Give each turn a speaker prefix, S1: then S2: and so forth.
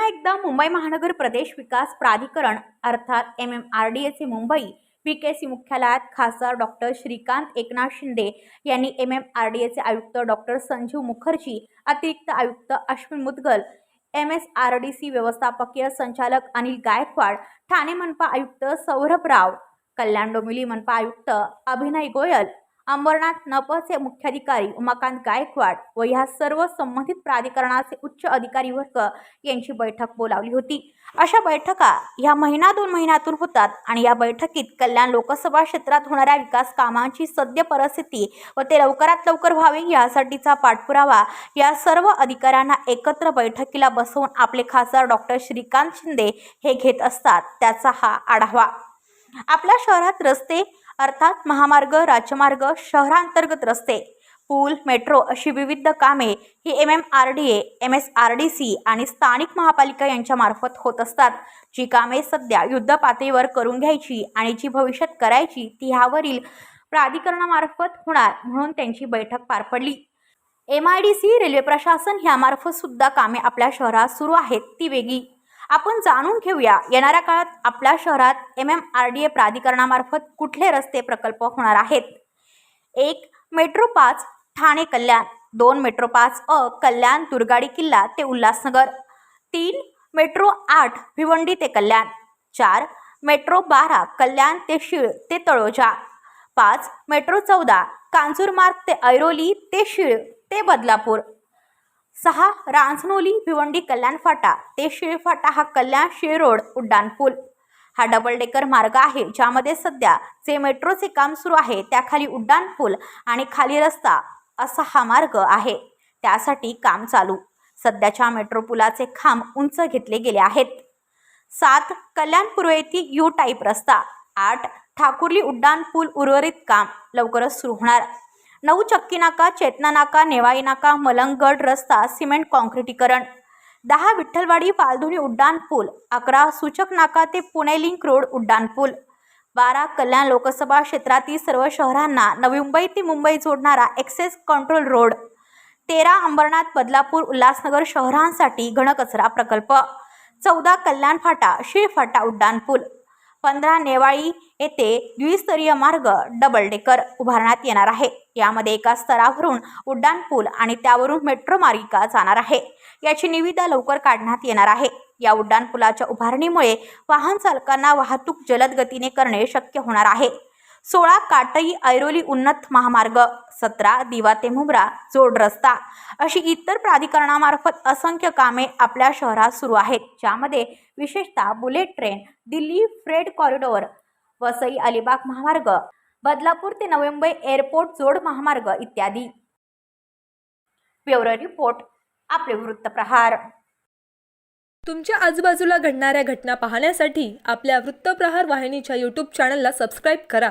S1: पुन्हा एकदा मुंबई महानगर प्रदेश विकास प्राधिकरण अर्थात एम एम आर डी एचे मुंबई पी के सी मुख्यालयात खासदार डॉक्टर श्रीकांत एकनाथ शिंदे यांनी एम एम आर डी एचे आयुक्त डॉक्टर संजीव मुखर्जी अतिरिक्त आयुक्त Ashwin Mudgal M S R D C व्यवस्थापकीय संचालक अनिल गायकवाड ठाणे मनपा आयुक्त सौरभ राव कल्याण डोंबिवली मनपा आयुक्त अभिनय गोयल अंबरनाथ नपचे मुख्याधिकारी उमाकांत गायकवाड व ह्या सर्व संबंधित प्राधिकरणाचे उच्च अधिकारी वर्ग यांची बैठक बोलावली होती. अशा बैठका ह्या महिना दोन महिन्यातून होतात आणि या बैठकीत कल्याण लोकसभा क्षेत्रात होणाऱ्या विकास कामांची सद्य परिस्थिती व ते लवकरात लवकर व्हावे यासाठीचा पाठपुरावा या सर्व अधिकाऱ्यांना एकत्र बैठकीला बसवून आपले खासदार डॉक्टर श्रीकांत शिंदे हे घेत असतात. त्याचा हा आढावा. आपल्या शहरात रस्ते अर्थात महामार्ग राज्यमार्ग शहरांतर्गत रस्ते पूल मेट्रो अशी विविध कामे ही M M R D A M S R D C आणि स्थानिक महापालिका यांच्यामार्फत होत असतात. जी कामे सध्या युद्ध पातळीवर करून घ्यायची आणि जी भविष्यात करायची ती ह्यावरील प्राधिकरणामार्फत होणार म्हणून त्यांची बैठक पार पडली. M I D C railway प्रशासन ह्यामार्फत सुद्धा कामे आपल्या शहरात सुरू आहेत ती वेगळी. आपण जाणून घेऊया येणाऱ्या काळात आपल्या शहरात M M R D A प्राधिकरणामार्फत कुठले रस्ते प्रकल्प होणार आहेत? एक मेट्रो पाच ठाणे कल्याण. दोन मेट्रो पाच अ कल्याण दुर्गाडी किल्ला ते उल्हासनगर. तीन मेट्रो आठ भिवंडी ते कल्याण. चार मेट्रो बारा कल्याण ते शीळ ते तळोजा. पाच मेट्रो चौदा कांजूरमार्ग ते ऐरोली ते शीळ ते बदलापूर. सहा रांजनोली भिवंडी कल्याण फाटा ते शीळ फाटा हा कल्याण शिळ रोड उड्डाणपूल हा डबल डेकर मार्ग आहे ज्यामध्ये सध्या जे मेट्रोचे काम सुरू आहे त्याखाली उड्डाणपूल आणि खाली रस्ता असा हा मार्ग आहे. त्यासाठी काम चालू. सध्याच्या मेट्रो पुलाचे खांब उंच घेतले गेले आहेत. सात कल्याण पूर्व येथील यू टाईप रस्ता आठ ठाकुर्ली उड्डाण पूल उर्वरित काम लवकरच सुरू होणार. नऊ चक्की नाका चेतना नाका नेवाई नाका मलंगगड रस्ता सिमेंट कॉन्क्रिटीकरण दहा विठ्ठलवाडी पालधुणी उड्डाण पूल. अकरा सूचक नाका ते पुणे लिंक रोड उड्डाण पूल. बारा कल्याण लोकसभा क्षेत्रातील सर्व शहरांना नवी मुंबई ते मुंबई जोडणारा एक्सेस कंट्रोल रोड तेरा अंबरनाथ बदलापूर उल्हासनगर शहरांसाठी घनकचरा प्रकल्प. चौदा कल्याण फाटा शीळ फाटा उड्डाणपूल पंधरा नेवाळी येथे द्विस्तरीय मार्ग डबल डेकर उभारण्यात येणार आहे. यामध्ये एका स्तरावरून उड्डाणपूल आणि त्यावरून मेट्रो मार्गिका जाणार आहे. याची निविदा लवकर काढण्यात येणार आहे. या उड्डाणपुलाच्या उभारणीमुळे वाहन चालकांना वाहतूक जलद गतीने करणे शक्य होणार आहे. सोळा काटई ऐरोली उन्नत महामार्ग सतरा दिवा ते मुब्रा जोड रस्ता अशी इतर प्राधिकरणामार्फत असंख्य कामे आपल्या शहरात सुरू आहेत ज्यामध्ये विशेषतः bullet train Delhi freight corridor Vasai Alibag महामार्ग बदलापूर ते नवी मुंबई एअरपोर्ट जोड महामार्ग इत्यादी. ब्युरो रिपोर्ट आपले वृत्तप्रहार
S2: तुमच्या आजूबाजूला घडणाऱ्या घटना पाहण्यासाठी आपल्या वृत्तप्रहार वाहिनीच्या यूट्यूब चॅनलला सबस्क्राईब करा.